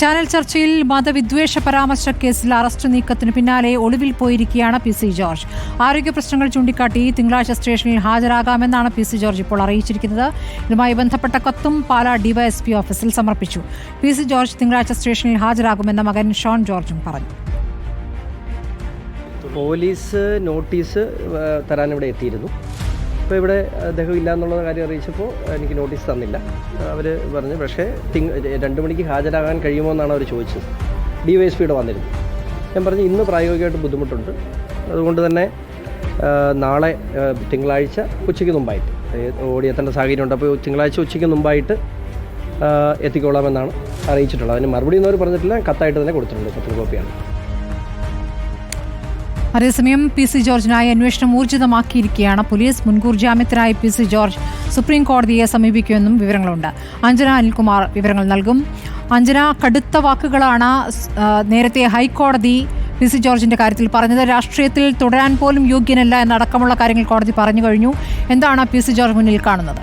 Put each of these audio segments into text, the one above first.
Channel ചർച്ചയിൽ മതവിദ്വേഷ പരാമർശ കേസിൽ arrest നീക്കത്തിന് പിന്നാലെ ഒളിവിൽ പോയിരിക്കുകയാണ് പി സി ജോർജ്. ആരോഗ്യ പ്രശ്നങ്ങൾ ചൂണ്ടിക്കാട്ടി തിങ്കളാഴ്ച സ്റ്റേഷനിൽ ഹാജരാകാമെന്നാണ് പി സി ജോർജ് ഇപ്പോൾ അറിയിച്ചിരിക്കുന്നത്. ഇതുമായി ബന്ധപ്പെട്ട കത്തും പാലാ ഡിവൈഎസ്പി ഓഫീസിൽ സമർപ്പിച്ചു. പി സി ജോർജ് തിങ്കളാഴ്ച സ്റ്റേഷനിൽ ഹാജരാകുമെന്ന് മകൻ ഷോൺ ജോർജും പറഞ്ഞു. പോലീസ് നോട്ടീസ് തരാൻ ഇവിടെ എത്തിയിരുന്നു. അപ്പോൾ ഇവിടെ അദ്ദേഹം ഇല്ല എന്നുള്ള കാര്യം അറിയിച്ചപ്പോൾ എനിക്ക് നോട്ടീസ് തന്നില്ല. അവർ പറഞ്ഞു പക്ഷേ തിങ് രണ്ട് മണിക്ക് ഹാജരാകാൻ കഴിയുമോ എന്നാണ് അവർ ചോദിച്ചത്. ഡി വൈ എസ് പിയുടെ വന്നിരുന്നു. ഞാൻ പറഞ്ഞു ഇന്ന് പ്രായോഗികമായിട്ട് ബുദ്ധിമുട്ടുണ്ട്. അതുകൊണ്ട് തന്നെ നാളെ തിങ്കളാഴ്ച ഉച്ചയ്ക്ക് മുമ്പായിട്ട് ഓടിയെത്തേണ്ട സാഹചര്യം ഉണ്ട് അപ്പോൾ തിങ്കളാഴ്ച ഉച്ചയ്ക്ക് മുമ്പായിട്ട് എത്തിക്കോളാമെന്നാണ് അറിയിച്ചിട്ടുള്ളത്. അതിന് മറുപടി എന്നവർ പറഞ്ഞിട്ടില്ല. കത്തായിട്ട് തന്നെ കൊടുത്തിട്ടുണ്ട് പത്ത് കോപ്പിയാണ്. അതേസമയം പി സി ജോർജിനായി അന്വേഷണം ഊർജിതമാക്കിയിരിക്കുകയാണ് പോലീസ്. മുൻകൂർ ജാമ്യത്തിനായി പി സി ജോർജ് സുപ്രീം കോടതിയെ സമീപിക്കുമെന്നും വിവരങ്ങളുണ്ട്. അഞ്ജന അനിൽകുമാർ വിവരങ്ങൾ നൽകും. അഞ്ജന കടുത്ത വാക്കുകളാണ് നേരത്തെ ഹൈക്കോടതി പി സി ജോർജിന്റെ കാര്യത്തിൽ പറഞ്ഞത്. രാഷ്ട്രീയത്തിൽ തുടരാൻ പോലും യോഗ്യനല്ല എന്നടക്കമുള്ള കാര്യങ്ങൾ കോടതി പറഞ്ഞു കഴിഞ്ഞു. എന്താണ് പി സി ജോർജ് മുന്നിൽ കാണുന്നത്?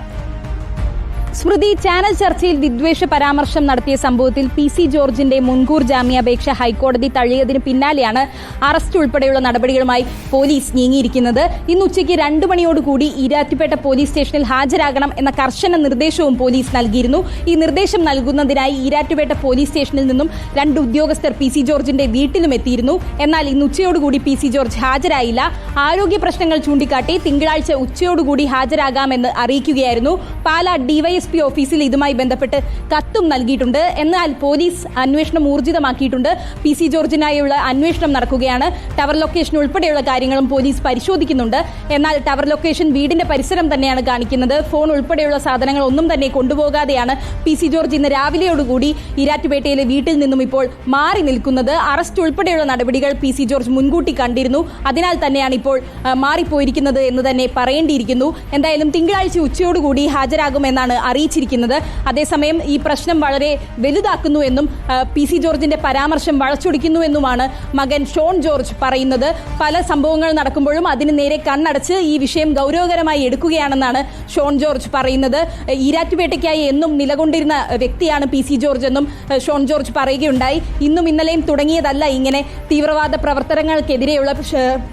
സ്മൃതി ചാനൽ ചർച്ചയിൽ വിദ്വേഷ പരാമർശം നടത്തിയ സംഭവത്തിൽ പി സി ജോർജിന്റെ മുൻകൂർ ജാമ്യാപേക്ഷ ഹൈക്കോടതി തള്ളിയതിന് പിന്നാലെയാണ് അറസ്റ്റ് ഉൾപ്പെടെയുള്ള നടപടികളുമായി പോലീസ് നീങ്ങിയിരിക്കുന്നത്. ഇന്ന് ഉച്ചയ്ക്ക് രണ്ടു മണിയോടുകൂടി ഈരാറ്റുപേട്ട പോലീസ് സ്റ്റേഷനിൽ ഹാജരാകണം എന്ന കർശന നിർദ്ദേശവും പോലീസ് നൽകിയിരുന്നു. ഈ നിർദ്ദേശം നൽകുന്നതിനായി ഈരാറ്റുപേട്ട പോലീസ് സ്റ്റേഷനിൽ നിന്നും രണ്ട് ഉദ്യോഗസ്ഥർ പി സി ജോർജിന്റെ വീട്ടിലും എത്തിയിരുന്നു. എന്നാൽ ഇന്ന് ഉച്ചയോടുകൂടി പി സി ജോർജ് ഹാജരായില്ല. ആരോഗ്യ പ്രശ്നങ്ങൾ ചൂണ്ടിക്കാട്ടി തിങ്കളാഴ്ച ഉച്ചയോടുകൂടി ഹാജരാകാമെന്ന് അറിയിക്കുകയായിരുന്നു. പാലാ ഡിവൈഎസ്പി ഓഫീസിൽ ഇതുമായി ബന്ധപ്പെട്ട് കത്തും നൽകിയിട്ടുണ്ട്. എന്നാൽ പോലീസ് അന്വേഷണം ഊർജിതമാക്കിയിട്ടുണ്ട്. പി സി ജോർജിനായുള്ള അന്വേഷണം നടക്കുകയാണ്. ടവർ ലൊക്കേഷൻ ഉൾപ്പെടെയുള്ള കാര്യങ്ങളും പോലീസ് പരിശോധിക്കുന്നുണ്ട്. എന്നാൽ ടവർ ലൊക്കേഷൻ വീടിന്റെ പരിസരം തന്നെയാണ് കാണിക്കുന്നത്. ഫോൺ ഉൾപ്പെടെയുള്ള സാധനങ്ങൾ ഒന്നും തന്നെ കൊണ്ടുപോകാതെയാണ് പി സി ജോർജ് ഇന്ന് രാവിലെയോടുകൂടി ഇരാറ്റുപേട്ടയിലെ വീട്ടിൽ നിന്നും ഇപ്പോൾ മാറി നിൽക്കുന്നത്. അറസ്റ്റ് ഉൾപ്പെടെയുള്ള നടപടികൾ പി സി ജോർജ് മുൻകൂട്ടി കണ്ടിരുന്നു. അതിനാൽ തന്നെയാണ് ഇപ്പോൾ മാറിപ്പോയിരിക്കുന്നത് എന്ന് തന്നെ പറയേണ്ടിയിരിക്കുന്നു. എന്തായാലും തിങ്കളാഴ്ച ഉച്ചയോടുകൂടി ഹാജരാകുമെന്നാണ് അറിയിച്ചിരിക്കുന്നത്. അതേസമയം ഈ പ്രശ്നം വളരെ വലുതാക്കുന്നു എന്നും പി സി ജോർജിന്റെ പരാമർശം വളച്ചൊടിക്കുന്നു എന്നുമാണ് മകൻ ഷോൺ ജോർജ് പറയുന്നത്. പല സംഭവങ്ങൾ നടക്കുമ്പോഴും അതിന് നേരെ കണ്ണടച്ച് ഈ വിഷയം ഗൗരവകരമായി എടുക്കുകയാണെന്നാണ് ഷോൺ ജോർജ് പറയുന്നത്. ഈരാറ്റുപേട്ടയ്ക്കായി എന്നും നിലകൊണ്ടിരുന്ന വ്യക്തിയാണ് പി സി ജോർജ് എന്നും ഷോൺ ജോർജ് പറയുകയുണ്ടായി. ഇന്നും ഇന്നലെയും തുടങ്ങിയതല്ല ഇങ്ങനെ തീവ്രവാദ പ്രവർത്തനങ്ങൾക്കെതിരെയുള്ള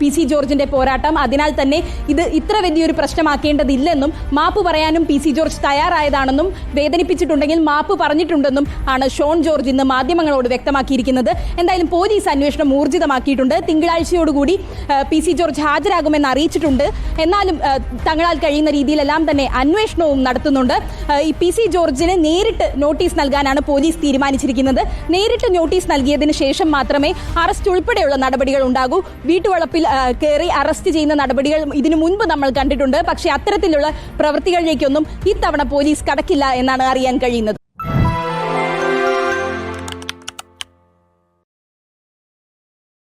പി സി ജോർജിന്റെ പോരാട്ടം. അതിനാൽ തന്നെ ഇത് ഇത്ര വലിയൊരു പ്രശ്നമാക്കേണ്ടതില്ലെന്നും മാപ്പ് പറയാനും പി സി ജോർജ് തയ്യാറായതാണെന്നും വേദനിപ്പിച്ചിട്ടുണ്ടെങ്കിൽ മാപ്പ് പറഞ്ഞിട്ടുണ്ടെന്നും ആണ് ഷോൺ ജോർജ് ഇന്ന് മാധ്യമങ്ങളോട് വ്യക്തമാക്കിയിരിക്കുന്നത്. എന്തായാലും പോലീസ് അന്വേഷണം ഊർജിതമാക്കിയിട്ടുണ്ട്. തിങ്കളാഴ്ചയോടുകൂടി പി സി ജോർജ് ഹാജരാകുമെന്ന് അറിയിച്ചിട്ടുണ്ട്. എന്നാലും തങ്ങളാൽ കഴിയുന്ന രീതിയിലെല്ലാം തന്നെ അന്വേഷണവും നടത്തുന്നുണ്ട്. ഈ പി സി ജോർജിന് നേരിട്ട് നോട്ടീസ് നൽകാനാണ് പോലീസ് തീരുമാനിച്ചിരിക്കുന്നത്. നേരിട്ട് നോട്ടീസ് നൽകിയതിന് ശേഷം മാത്രമേ അറസ്റ്റ് ഉൾപ്പെടെയുള്ള നടപടികൾ ഉണ്ടാകൂ. വീട്ടുവളപ്പിൽ കയറി അറസ്റ്റ് ചെയ്യുന്ന നടപടികൾ ഇതിനു മുൻപ് നമ്മൾ കണ്ടിട്ടുണ്ട്. പക്ഷേ അത്തരത്തിലുള്ള പ്രവൃത്തികളിലേക്കൊന്നും ഇത്തവണ പോലീസ് കടക്കില്ല എന്നാണ് അറിയാൻ കഴിയുന്നത്.